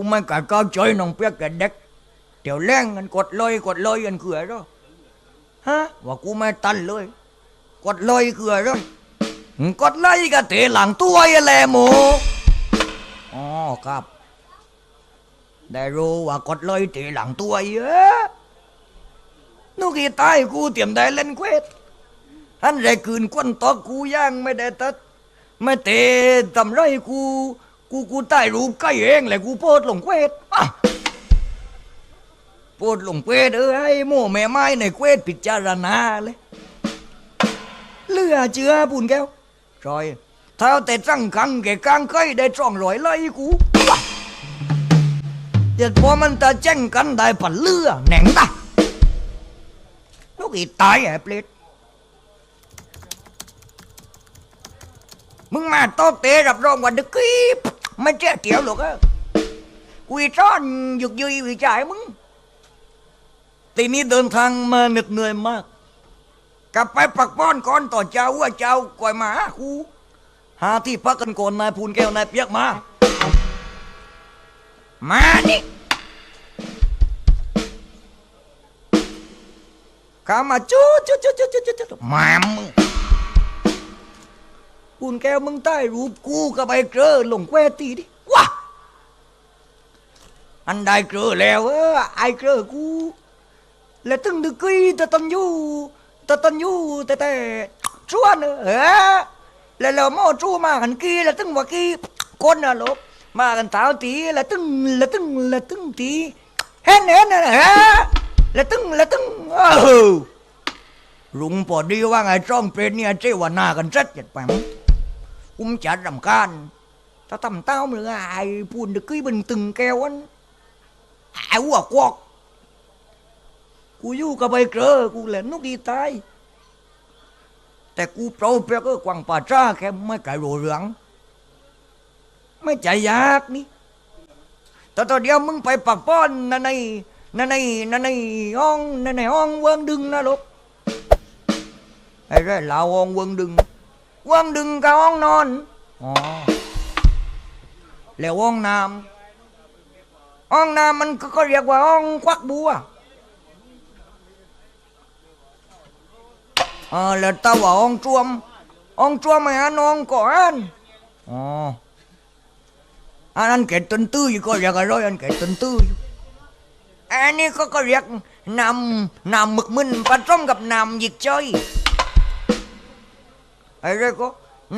กูไม่กล้าก้าวใจน้องเปียกแกเด็กเดี๋ยวแรงกันกดเลยกดเลยกันคืออะไรฮะว่ากูไม่ตันเลย กดเลยคืออะไรกดเลยก็เตะหลังตัวไอ้แหลหมูอ๋อครับ ได้รู้ว่ากดเลยเตะหลังตัวเยอะนุกีตายกูเตรียมได้เล่นเควสอันไรคืนกวนตอกูย่างไม่ได้ตัดไม่เตะทำไรกู กูกูใต้รูปใกล้เองแหละกูโพดลงเควสอะโพดลงเควสเออให้โม่แม่ไม้ในเควสพิจารณาเลยเลือเจือปุ่นแก้วรอยเท้าแต่จังคังแกกลางเคยได้จ้องรอยไล่กูเดี๋ยวพอมันจะแจ้งกันได้ปันเลือแหน่งตาลูกอีตายไอ้เปลดมึงมาโต๊ะเตะรับรองวันดึกกี้ ม่เจ๊เกี่ยวหรอกอะกุยจ้อนหยุกยุยวิจัยมึงทีนี้เดินทางมาเหน็ดเหนื่อยมาก กลับไปปักป้อนก่อนต่อเจ้าว่าเจ้าก่อยมาหากูหาที่พักกันก่อนนายพูนแก้วนายเปียกมา มานี่ข้ามาจู้จู้จู้จู้จู้จู้มามึง ปุ่นแก้วมึงใต้รูปกูกับไอ้เกลอลงแควตีดิว้าอันได้เกลอแล้วเออไอ้เกลอกู แล้วตึงดึกกี้ตะตันยูตะตันยูแต่แต่ชวนเออแล้วเราหม้อจู้มากันกี้แล้วตึงว่ากี้คนน่ะลบมากันเท้าตีแล้วตึงแล้วตึงแล้วตึงตีเห็นเห็นนะฮะแล้วตึงแล้วตึงเออลุงพอดีว่าไงจ้องเป็นเนี่ยเจ้าว่าหน้ากันจัดจัดไปมั้ง cũng chả rầm can ta tầm tao mà ai buồn được cái bình từng keo anh ai quá quọt กูอยู่กับใบเกลอกูเล่นนกดีตายแต่กูเปล่าเปียก็กวางป่าจ้าแค่ไม่ไก่โรเหลือง ไม่ใจยากนี่แต่ตอนเดียวมึงไปปักป้อนนั่นในนั่นในนั่นในห้องนั่นในห้องเวิงดึงนะลูกไอ้เรื่องลาวห้องเวิงดึง quang đừng có ông non. Ồ. Liệu ông nam. Ông nam mình có, có việc qua ông quắc búa à? Ờ là tao bảo ông chuông Ông chuông mày ăn ông có ăn. Ồ. Anh ăn kể tuần tư gì có việc rồi anh kể tuần tư. Anh ấy có có việc Nằm Nằm mực mình Và trong gặp nằm việc chơi. ไอ้เรื่องก็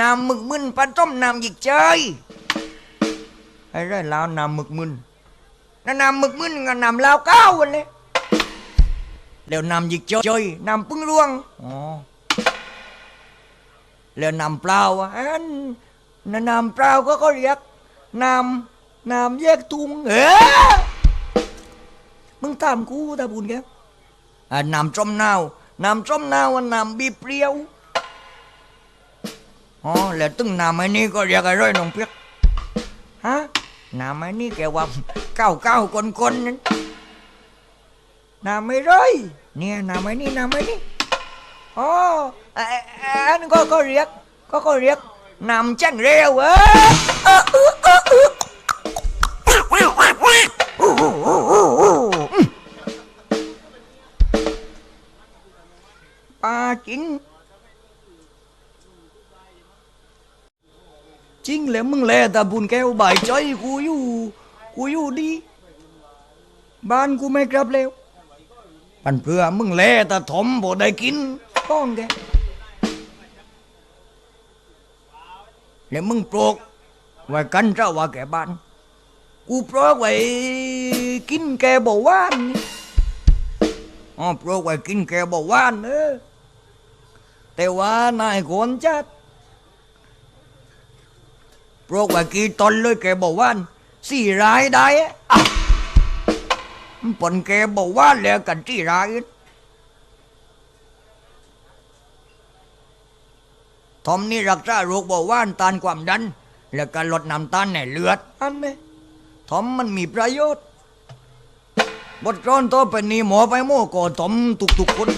นำหมึกมึนปลาต้มนำหยิกเจยไอ้เรื่องลาวนำหมึกมึนนั่นนำหมึกมึนกับนำลาวเก้าวันเลยเดี๋ยวนำหยิกเจยนำปึ้งร่วงอ๋อแล้วนำเปล่าอะอันนั่นนำเปล่าก็ก็เรียกนำนำแยกตุงเออมึงตามกูตาบุญแกอ่านำจอมนาวนำจอมนาวอะนำบีเปรี้ยวาเก้าเก้าคนคนนั้นนาไม่ร้อยเนี่ยนาไม่นี่นาไม่นี่อ๋อเอ่อเอ่ออันก็ก็เรียก ก็ก็เรียกนำ จังเร็วเออเออเออเออเออปลาจริงแล้วมึงแลแต่บุญแก้วบ่ายใจกูอยู่กูอยู่ดีบ้านกูไม่กลับแล้วปันเพื่อมึงแลแต่ถมบ่ได้กินก้อนแกแล้วมึงปลกไว้กันเจ้าว่าแกบ้าน กูปลูกไว้กินแกบ่หวานอ๋อปลูกไว้กินแกบ่หวานเออแต่ว่านายคนจัด ปลูกไว้กี่ต้นเลยแกบอกว่าสี่รายได้อะอะมันปนแกบอกว่าแล้วกันที่รายทอมนี่รักษาโรคเบาหวานตานความดัน แล้วก็ลดน้ำตาลในเลือดอันนี้ทอมมันมีประโยชน์ บทกลอนต่อไปนี้หมอไปโม่ก่อทอมทุกๆคน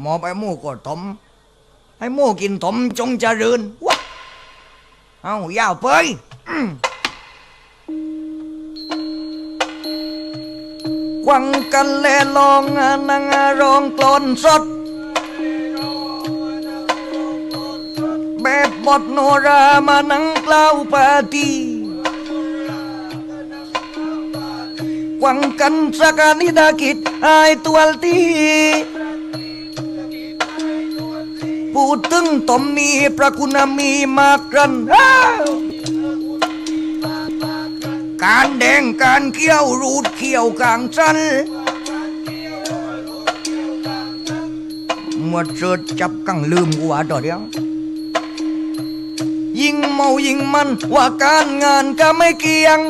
หมอไปโม่ก่อทอม ให้โม่กินทอมจงเจริญวะ เอายาวไปกวังกันแลลองนางรองกลอนสด แบบบดโนรามานังเกล้าปาดีกวังกันสกานิดากิดไอตัวตี พูดถึงตมนี้พระคุณมีมากรัน การแดงการเขี้ยวรูดเขี้ยวกลางจันหมดเจิดจับกังลืมหัวต่อเดียวยิ่งเมายิ่งมันว่าการงานก็ไม่เกี่ยง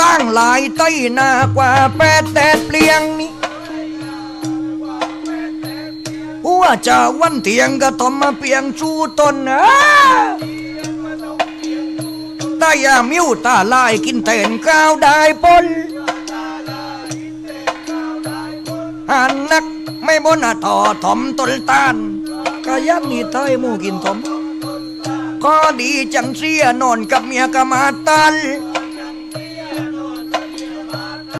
ตั้งหลายไต้หน้ากว่าแปดแดดเปลี่ยงนี่ หัวจะวันเตียงก็ทอมมาเปียงชูตนนะตายามิวตาลายกินเตนข้าวได้ปนหันนักไม่บนต่อถอมตนตานก็ยับมีเต้ยมูกินถมก็ดีจังเสียนอนกับเมียกะมาตัน